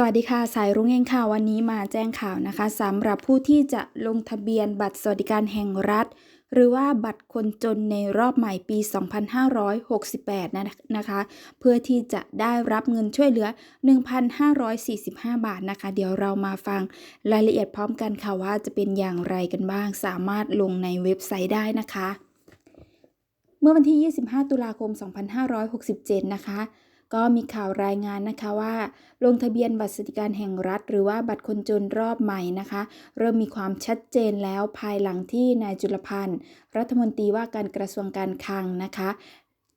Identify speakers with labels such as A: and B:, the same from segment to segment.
A: สวัสดีค่ะ สายรุ้งเองค่ะ วันนี้มาแจ้งข่าวนะคะสำหรับผู้ที่จะลงทะเบียนบัตรสวัสดิการแห่งรัฐ หรือว่าบัตรคนจนในรอบใหม่ปี 2568นะนะคะ เพื่อที่จะได้รับเงินช่วยเหลือ 1,545 บาทนะคะ เดี๋ยวเรามาฟังรายละเอียดพร้อมกันค่ะว่าจะเป็นอย่างไรกันบ้าง สามารถลงในเว็บไซต์ได้นะคะ เมื่อวันที่ 25 ตุลาคม 2567 นะคะ ก็มีข่าวรายงานนะคะว่า ลงทะเบียนบัตรสวัสดิการแห่งรัฐ หรือว่าบัตรคนจนรอบใหม่นะคะ เริ่มมีความชัดเจนแล้วภายหลังที่นายจุลพันธ์รัฐมนตรีว่าการกระทรวงการคลังนะคะ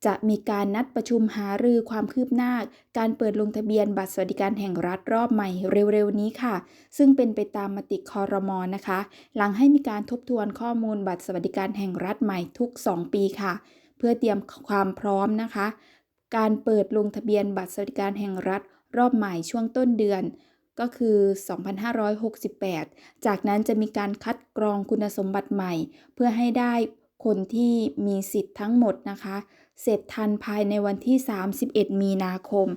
A: จะมีการนัดประชุมหารือความคืบหน้า การเปิดลงทะเบียนบัตรสวัสดิการแห่งรัฐรอบใหม่เร็วๆนี้ค่ะ ซึ่งเป็นไปตามมติคอรมอนะคะ หลังให้มีการทบทวนข้อมูลบัตรสวัสดิการแห่งรัฐใหม่ทุก 2 ปีค่ะ เพื่อเตรียมความพร้อมนะคะ การเปิดลงทะเบียนบัตรสวัสดิการแห่งรัฐรอบใหม่ช่วงต้นเดือนก็คือ 2568 จากนั้นจะมีการคัดกรองคุณสมบัติใหม่ เพื่อให้ได้คนที่มีสิทธิ์ทั้งหมดนะคะ เสร็จทันภายในวันที่ 31 มีนาคม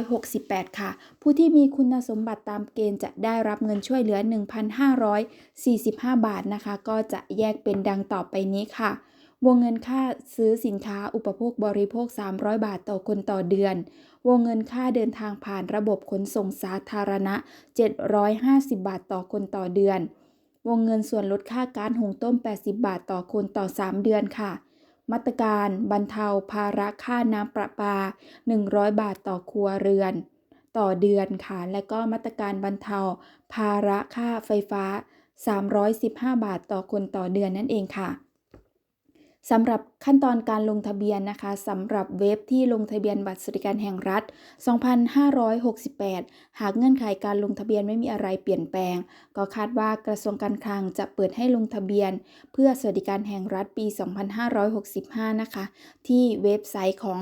A: 2568 ค่ะ ผู้ที่มีคุณสมบัติตามเกณฑ์จะได้รับเงินช่วยเหลือ 1,545 บาทนะคะ ก็จะแยกเป็นดังต่อไปนี้ค่ะ วงเงินค่าซื้อสินค้าอุปโภคบริโภค 300 บาทต่อคนต่อเดือน วงเงินค่าเดินทางผ่านระบบขนส่งสาธารณะ 750 บาทต่อคนต่อเดือน วงเงินส่วนลดค่าการหุงต้ม 80 บาทต่อคนต่อ 3 เดือนค่ะ มาตรการบรรเทาภาระค่าน้ำประปา 100 บาทต่อครัวเรือน ต่อเดือนค่ะ และก็มาตรการบรรเทา ภาระค่าไฟฟ้า 315 บาทต่อคนต่อเดือนนั่นเองค่ะ สำหรับขั้นตอนการลงทะเบียนนะคะสำหรับเว็บที่ลงทะเบียนบัตรสวัสดิการแห่งรัฐ 2568 หากเงื่อนไขการลงทะเบียนไม่มีอะไรเปลี่ยนแปลง ก็คาดว่ากระทรวงการคลังจะเปิดให้ลงทะเบียน เพื่อสวัสดิการแห่งรัฐปี 2565 นะคะ ที่เว็บไซต์ของ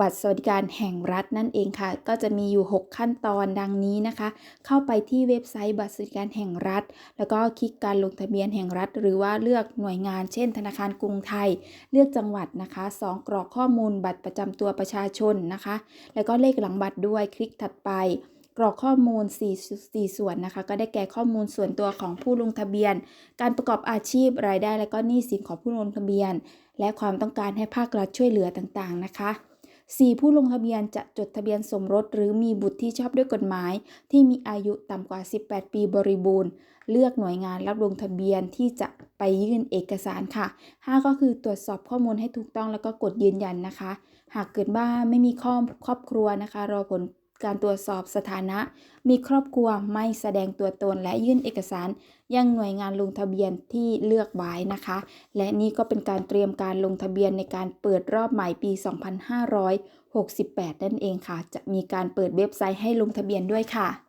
A: บัตรสวัสดิการแห่งรัฐนั่นเองค่ะ ก็จะมีอยู่ 6 ขั้นตอนดังนี้นะคะ เข้าไปที่เว็บไซต์บัตรสวัสดิการแห่งรัฐ แล้วก็คลิกการลงทะเบียนแห่งรัฐ หรือว่าเลือกหน่วยงาน เช่น ธนาคารกรุงไทย เลือกจังหวัดนะคะ 2 กรอกข้อมูลบัตรประจำตัวประชาชนนะคะ แล้วก็เลขหลังบัตรด้วยคลิกถัดไปกรอกข้อมูล 4 4 ส่วนนะคะ ก็ได้แก่ข้อมูลส่วนตัวของผู้ลงทะเบียน การประกอบอาชีพรายได้ และก็หนี้สินของผู้ลงทะเบียน และความต้องการให้ภาครัฐช่วยเหลือต่างๆนะคะ 4. ผู้ลงทะเบียนจะจดทะเบียนสมรส หรือมีบุตรที่ชอบด้วยกฎหมาย ที่มีอายุต่ำกว่า 18 ปีบริบูรณ์ เลือกหน่วยงานรับลงทะเบียนที่จะไปยื่นเอกสารค่ะ 5 ก็คือตรวจสอบข้อมูลให้ถูกต้องแล้วก็กดยืนยันนะคะ หากเกิดว่าไม่มีข้อครอบครัวนะคะ รอผล การตรวจสอบสถานะ มีครอบครัวไม่แสดงตัวตนและยื่นเอกสาร ยังหน่วยงานลงทะเบียนที่เลือกไว้นะคะ และนี่ก็เป็นการเตรียมการลงทะเบียนในการเปิดรอบใหม่ปี 2568 นั่นเองค่ะ จะมีการเปิดเว็บไซต์ให้ลงทะเบียนด้วยค่ะ